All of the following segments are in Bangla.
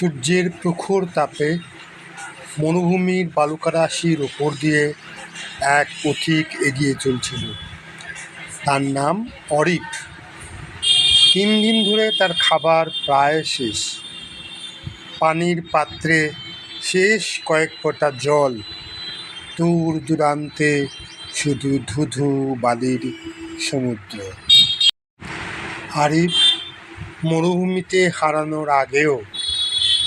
সূর্যের প্রখর তাপে মরুভূমির বালুকারাশির ওপর দিয়ে এক পথিক এগিয়ে চলছিল। তার নাম অরিক তিন দিন ধরে তার খাবার প্রায় শেষ। পানির পাত্রে শেষ কয়েক ফোঁটা জল। দূর দূরান্তে শুধু ধুধু বালির সমুদ্র। আরিফ মরুভূমিতে হারানোর আগেও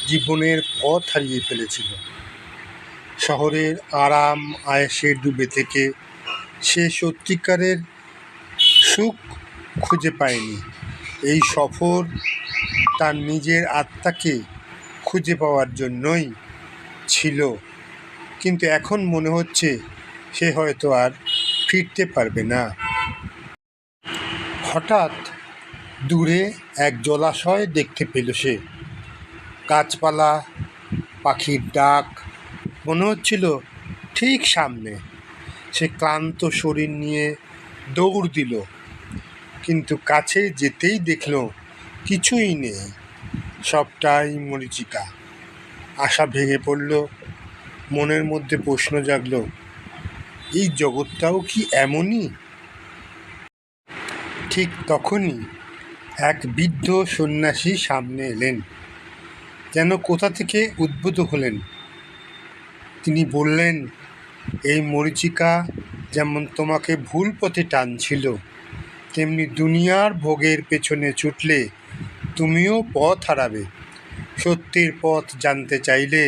জীবনের পথ হারিয়ে ফেলেছিল। শহরের আরাম আয়েসের ডুবে থেকে সে সত্যিকারের সুখ খুঁজে পায়নি। এই সফর তার নিজের আত্মাকে খুঁজে পাওয়ার জন্যই ছিল। কিন্তু এখন মনে হচ্ছে সে হয়তো আর ফিরতে পারবে না। হঠাৎ দূরে এক জলাশয় দেখতে পেল সে। গাছপালা, পাখির ডাক, মনে হচ্ছিল ঠিক সামনে। সে ক্লান্ত শরীর নিয়ে দৌড় দিল, কিন্তু কাছে যেতেই দেখল কিছুই নেই, সবটাই মরিচিকা। আশা ভেঙে পড়ল, মনের মধ্যে প্রশ্ন জাগল, এই জগৎটাও কি এমনই? ঠিক তখনই এক বৃদ্ধ সন্ন্যাসী সামনে এলেন। যেন কোথা থেকে উদ্ভূত হলেন। তিনি বললেন, এই মরিচিকা যেমন তোমাকে ভুল পথে টানছিল, তেমনি দুনিয়ার ভোগের পেছনে ছুটলে তুমিও পথ হারাবে। সত্যের পথ জানতে চাইলে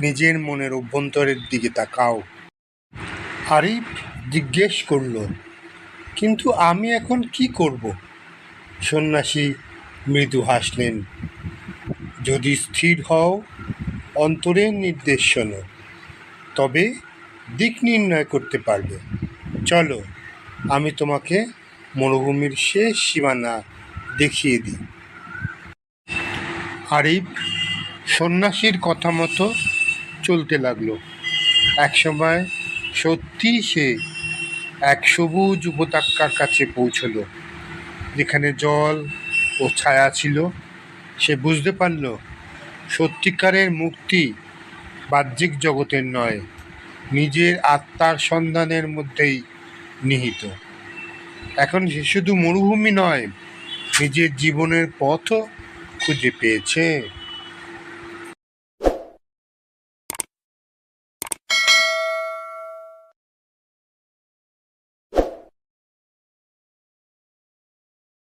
নিজের মনের অভ্যন্তরের দিকে তাকাও। আরিফ জিজ্ঞেস করল, কিন্তু আমি এখন কি করব? সন্ন্যাসী মৃদু হাসলেন যদি স্থির হও অন্তরের নির্দেশ শোনো তবে দিক নির্ণয় করতে পারবে। চলো, আমি তোমাকে মরুভূমির শেষ সীমানা দেখিয়ে দিই। আরিফ সন্ন্যাসীর কথা মতো চলতে লাগল। একসময় সত্যি সে এক সবুজ উপত্যকার কাছে পৌঁছলো, যেখানে জল ও ছায়া ছিল। সে বুঝতে পারল, সত্যিকারের মুক্তি বাহ্যিক জগতের নয়, নিজের আত্মার সন্ধানের মধ্যেই নিহিত। এখন সে শুধু মরুভূমি নয়, নিজের জীবনের পথও খুঁজে পেয়েছে।